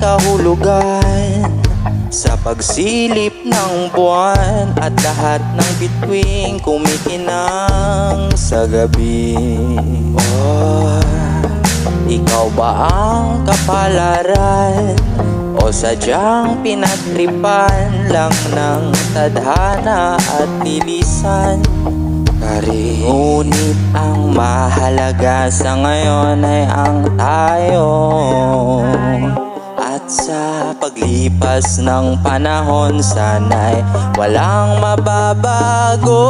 kahulugan Sa pagsilip ng buwan At lahat ng bituing kumikinang sa gabi Oh, ikaw ba ang kapalaran? O sadyang pinagtripan lang ng tadhana at nilisan Kari Ngunit ang mahalaga sa ngayon ay ang tayo. At sa paglipas ng panahon sana'y walang mababago.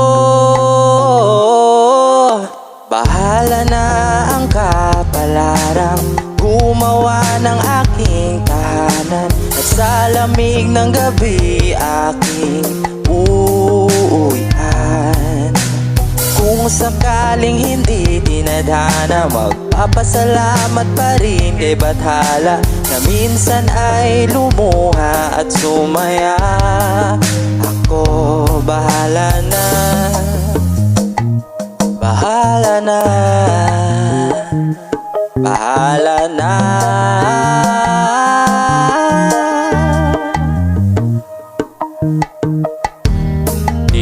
Bahala na ang kapalarang gumawa ng aking tahanan. At sa lamig ng gabi aking sakaling hindi dinadana Magpapasalamat pa rin kay Bathala Na minsan ay lumuha at sumaya. Ako bahala na. Bahala na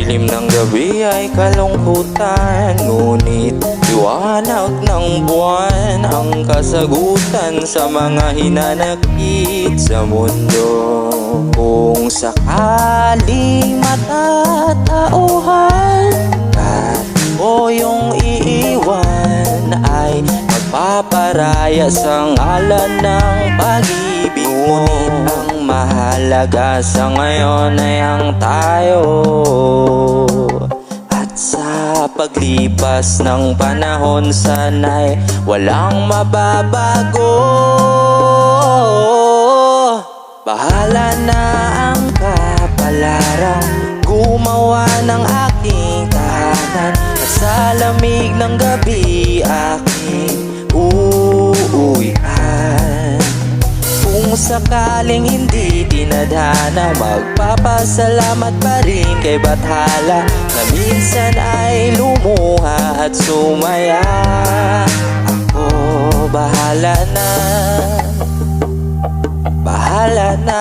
Dilim ng gabi ay kalungkutan Ngunit liwanag ng buwan Ang kasagutan sa mga hinanakit sa mundo. Kung sakaling matatauhan At o yung iiwan ay magpaparaya sa ngalan ng pag-ibig. Mo Ang mahalaga sa ngayon ay ang tayo paglipas ng panahon sana'y walang mababago. Bahala na ang kapalaran Gumawa ng aking tahanan. Sa lamig ng gabi aking Kung sakaling hindi dinadhana. Magpapasalamat pa rin kay Bathala Na minsan ay lumuha at sumaya. Ako bahala na. Bahala na